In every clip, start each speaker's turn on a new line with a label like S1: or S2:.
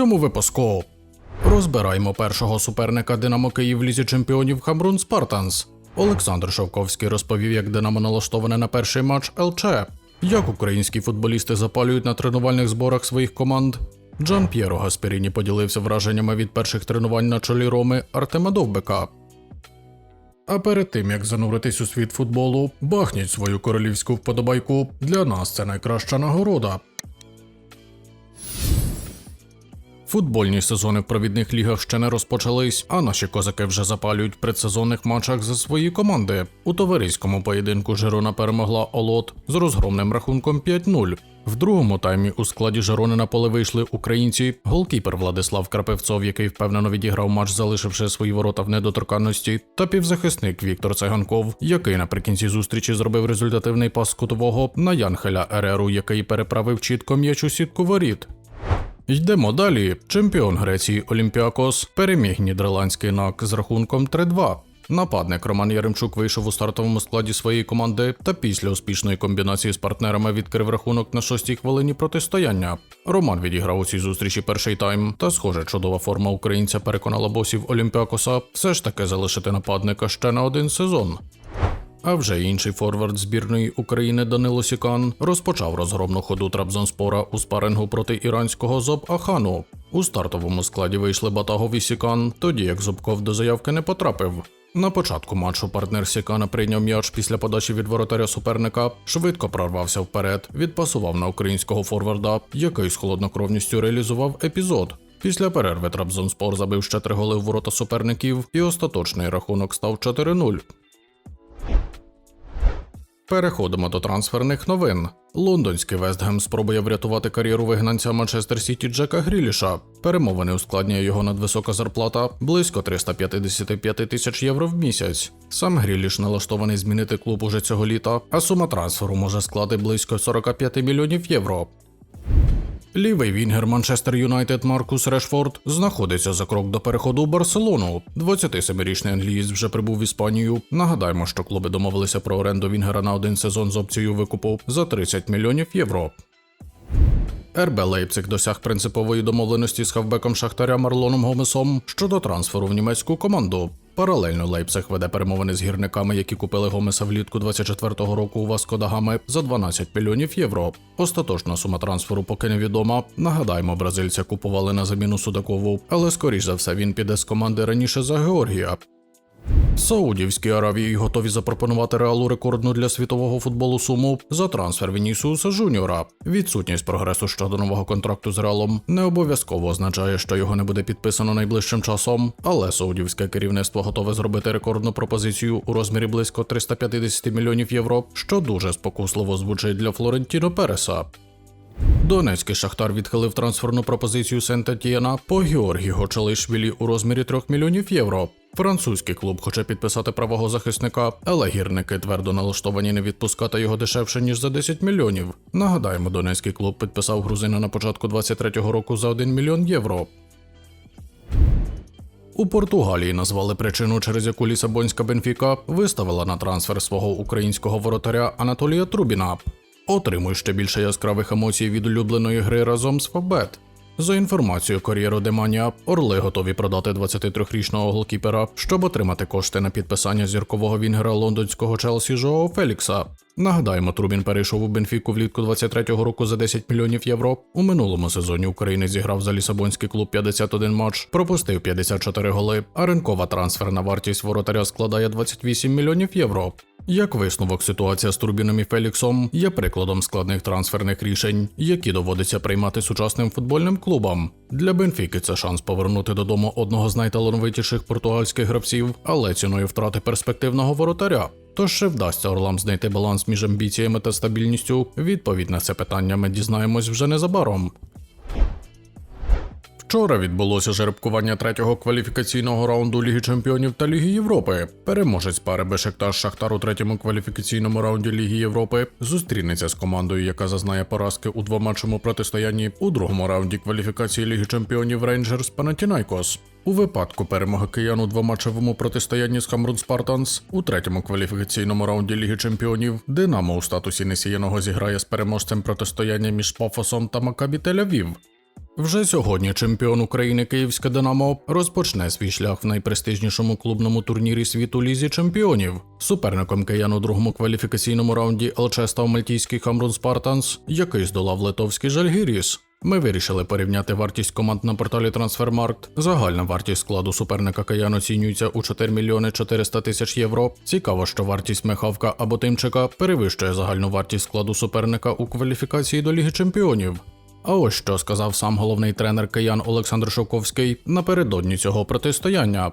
S1: цьому випуску розбираємо першого суперника Динамо Київ лізі чемпіонів Хамрун Спартанс. Олександр Шовковський розповів, як Динамо налаштоване на перший матч ЛЧ, як українські футболісти запалюють на тренувальних зборах своїх команд. Джан П'єро Гасперіні поділився враженнями від перших тренувань на чолі Роми Артема Довбека. А перед тим як зануритись у світ футболу, бахніть свою королівську вподобайку. Для нас це найкраща нагорода. Футбольні сезони в провідних лігах ще не розпочались, а наші козаки вже запалюють в предсезонних матчах за свої команди. У товариському поєдинку Жирона перемогла Олот з розгромним рахунком 5-0. В другому таймі у складі Жирони на поле вийшли українці, голкіпер Владислав Крапивцов, який впевнено відіграв матч, залишивши свої ворота в недоторканності, та півзахисник Віктор Циганков, який наприкінці зустрічі зробив результативний пас кутового на Янхеля Ереру, який переправив чітко м'яч у сітку воріт. Йдемо далі. Чемпіон Греції Олімпіакос переміг нідерландський НАК з рахунком 3-2. Нападник Роман Яремчук вийшов у стартовому складі своєї команди та після успішної комбінації з партнерами відкрив рахунок на шостій хвилині протистояння. Роман відіграв у цій зустрічі перший тайм, та, схоже, чудова форма українця переконала босів Олімпіакоса все ж таки залишити нападника ще на один сезон. А вже інший форвард збірної України Данило Сікан розпочав розгромну ходу Трабзонспора у спарингу проти іранського Зоб Ахану. У стартовому складі вийшли Батагов і Сікан, тоді як Зубков до заявки не потрапив. На початку матчу партнер Сікана прийняв м'яч після подачі від воротаря суперника, швидко прорвався вперед, відпасував на українського форварда, який з холоднокровністю реалізував епізод. Після перерви Трабзонспор забив ще три голи в ворота суперників, і остаточний рахунок став 4-0. Переходимо до трансферних новин. Лондонський Вестгем спробує врятувати кар'єру вигнанця Манчестер Сіті Джека Гріліша. Перемовини ускладнює його надвисока зарплата близько 355 тисяч євро в місяць. Сам Гріліш налаштований змінити клуб уже цього літа, а сума трансферу може склати близько 45 мільйонів євро. Лівий вінгер Манчестер Юнайтед Маркус Решфорд знаходиться за крок до переходу у Барселону. 27-річний англієць вже прибув в Іспанію. Нагадаємо, що клуби домовилися про оренду вінгера на один сезон з опцією викупу за 30 мільйонів євро. РБ Лейпциг досяг принципової домовленості з хавбеком Шахтаря Марлоном Гомесом щодо трансферу в німецьку команду. Паралельно Лейпциг веде перемовини з гірниками, які купили Гомеса влітку 24-го року у Васко да Гами за 12 мільйонів євро. Остаточна сума трансферу поки невідома. Нагадаємо, бразильця купували на заміну Судакову, але скоріш за все він піде з команди раніше за Георгія. Саудівські Аравії готові запропонувати реалу рекордну для світового футболу суму за трансфер Вінісіуса Жуніора. Відсутність прогресу щодо нового контракту з Реалом не обов'язково означає, що його не буде підписано найближчим часом, але саудівське керівництво готове зробити рекордну пропозицію у розмірі близько 350 мільйонів євро, що дуже спокусливо звучить для Флорентіно Переса. Донецький Шахтар відхилив трансферну пропозицію Сент-Етієна по Георгі Гочалишвілі у розмірі 3 мільйонів євро. Французький клуб хоче підписати правого захисника, але гірники твердо налаштовані не відпускати його дешевше ніж за 10 мільйонів. Нагадаємо, донецький клуб підписав грузина на початку 23-го року за 1 мільйон євро. У Португалії назвали причину, через яку Лісабонська Бенфіка виставила на трансфер свого українського воротаря Анатолія Трубіна. Отримуй ще більше яскравих емоцій від улюбленої гри разом з Фабет. За інформацією Кор'єро Деманія, Орли готові продати 23-річного голкіпера, щоб отримати кошти на підписання зіркового вінгера лондонського Челсі Жоо Фелікса. Нагадаємо, Трубін перейшов у Бенфіку влітку 23-го року за 10 мільйонів євро. У минулому сезоні українець зіграв за лісабонський клуб 51 матч, пропустив 54 голи, а ринкова трансферна вартість воротаря складає 28 мільйонів євро. Як висновок, ситуація з Турбіном і Феліксом є прикладом складних трансферних рішень, які доводиться приймати сучасним футбольним клубам. Для Бенфіки це шанс повернути додому одного з найталановитіших португальських гравців, але ціною втрати перспективного воротаря. Тож ще вдасться Орлам знайти баланс між амбіціями та стабільністю. Відповідь на це питання ми дізнаємось вже незабаром. Вчора відбулося жеребкування третього кваліфікаційного раунду Ліги Чемпіонів та Ліги Європи. Переможець пари Бешикташ Шахтар у третьому кваліфікаційному раунді Ліги Європи зустрінеться з командою, яка зазнає поразки у двоматчому протистоянні у другому раунді кваліфікації Ліги Чемпіонів Рейнджерс Панатінайкос. У випадку перемоги киян у двоматчевому протистоянні з Хамрун Спартанс у третьому кваліфікаційному раунді Ліги Чемпіонів Динамо у статусі несіяного зіграє з переможцем протистояння між Пафосом та Макабі Тель-Авів. Вже сьогодні чемпіон України Київське Динамо розпочне свій шлях в найпрестижнішому клубному турнірі світу Лізі Чемпіонів. Суперником киян у другому кваліфікаційному раунді ЛЧ став мальтійський Хамрун Спартанс, який здолав литовський Жальгіріс. Ми вирішили порівняти вартість команд на порталі Трансфермаркт. Загальна вартість складу суперника Каян оцінюється у 4 мільйони 400 тисяч євро. Цікаво, що вартість Михавка або Тимчика перевищує загальну вартість складу суперника у кваліфікації до Ліги Чемпіонів. А ось що сказав сам головний тренер киян Олександр Шовковський напередодні цього протистояння.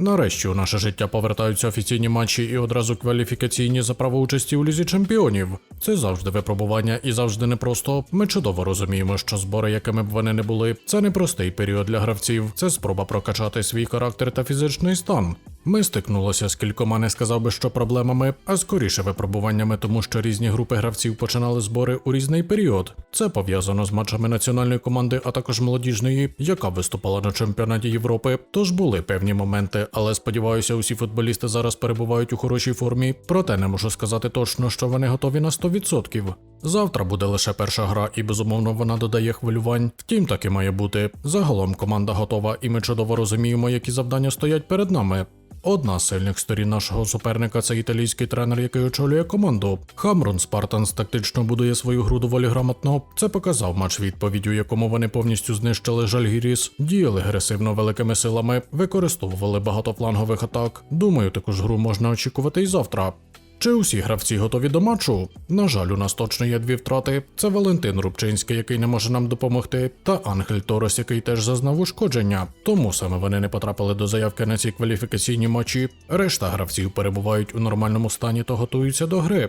S1: Нарешті у наше життя повертаються офіційні матчі і одразу кваліфікаційні за право участі у лізі чемпіонів. Це завжди випробування і завжди непросто. Ми чудово розуміємо, що збори, якими б вони не були, це не простий період для гравців. Це спроба прокачати свій характер та фізичний стан. Ми стикнулися з кількома, не сказав би, що проблемами, а скоріше випробуваннями, тому що різні групи гравців починали збори у різний період. Це пов'язано з матчами національної команди, а також молодіжної, яка виступала на чемпіонаті Європи. Тож були певні моменти, але сподіваюся, усі футболісти зараз перебувають у хорошій формі. Проте не можу сказати точно, що вони готові на 100%. Завтра буде лише перша гра, і безумовно вона додає хвилювань. Втім, так і має бути. Загалом команда готова, і ми чудово розуміємо, які завдання стоять перед нами. Одна з сильних сторін нашого суперника це італійський тренер, який очолює команду. Хамрон Спартанс тактично будує свою гру доволі грамотно. Це показав матч відповідь, якому вони повністю знищили Жальгіріс, діяли агресивно великими силами, використовували багато флангових атак. Думаю, таку ж гру можна очікувати і завтра. Чи усі гравці готові до матчу? На жаль, у нас точно є дві втрати. Це Валентин Рубчинський, який не може нам допомогти, та Ангель Торос, який теж зазнав ушкодження. Тому саме вони не потрапили до заявки на ці кваліфікаційні матчі. Решта гравців перебувають у нормальному стані та готуються до гри.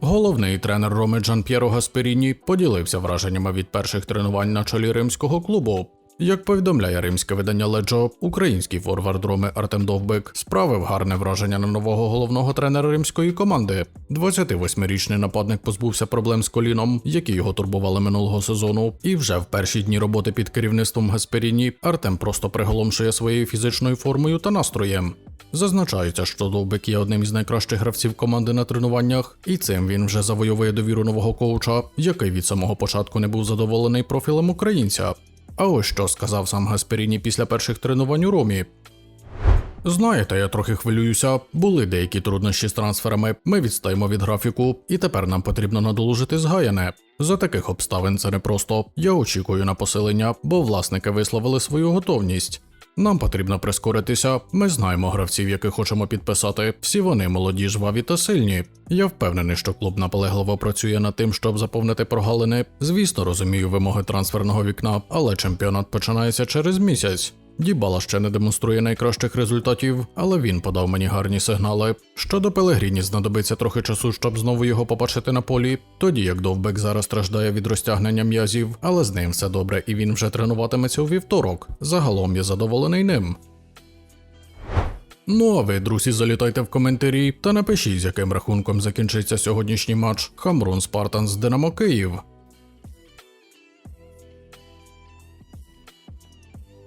S1: Головний тренер Роми Джан П'єро Гасперіні поділився враженнями від перших тренувань на чолі римського клубу. Як повідомляє римське видання Леджо, український форвард Роми Артем Довбик справив гарне враження на нового головного тренера римської команди. 28-річний нападник позбувся проблем з коліном, які його турбували минулого сезону. І вже в перші дні роботи під керівництвом Гасперіні Артем просто приголомшує своєю фізичною формою та настроєм. Зазначається, що Довбик є одним із найкращих гравців команди на тренуваннях, і цим він вже завойовує довіру нового коуча, який від самого початку не був задоволений профілем українця. А ось що сказав сам Гасперіні після перших тренувань у Ромі. Знаєте, я трохи хвилююся. Були деякі труднощі з трансферами. Ми відстаємо від графіку, і тепер нам потрібно надолужити згаяне. За таких обставин це непросто. Я очікую на посилення, бо власники висловили свою готовність. Нам потрібно прискоритися. Ми знаємо гравців, яких хочемо підписати. Всі вони молоді, жваві та сильні. Я впевнений, що клуб наполегливо працює над тим, щоб заповнити прогалини. Звісно, розумію вимоги трансферного вікна, але чемпіонат починається через місяць. Дібала ще не демонструє найкращих результатів, але він подав мені гарні сигнали. Щодо Пелегріні знадобиться трохи часу, щоб знову його побачити на полі. Тоді як Довбек зараз страждає від розтягнення м'язів, але з ним все добре, і він вже тренуватиметься у вівторок. Загалом я задоволений ним. Ну а ви, друзі, залітайте в коментарі та напишіть, з яким рахунком закінчиться сьогоднішній матч Хамрун Спартан з Динамо Київ.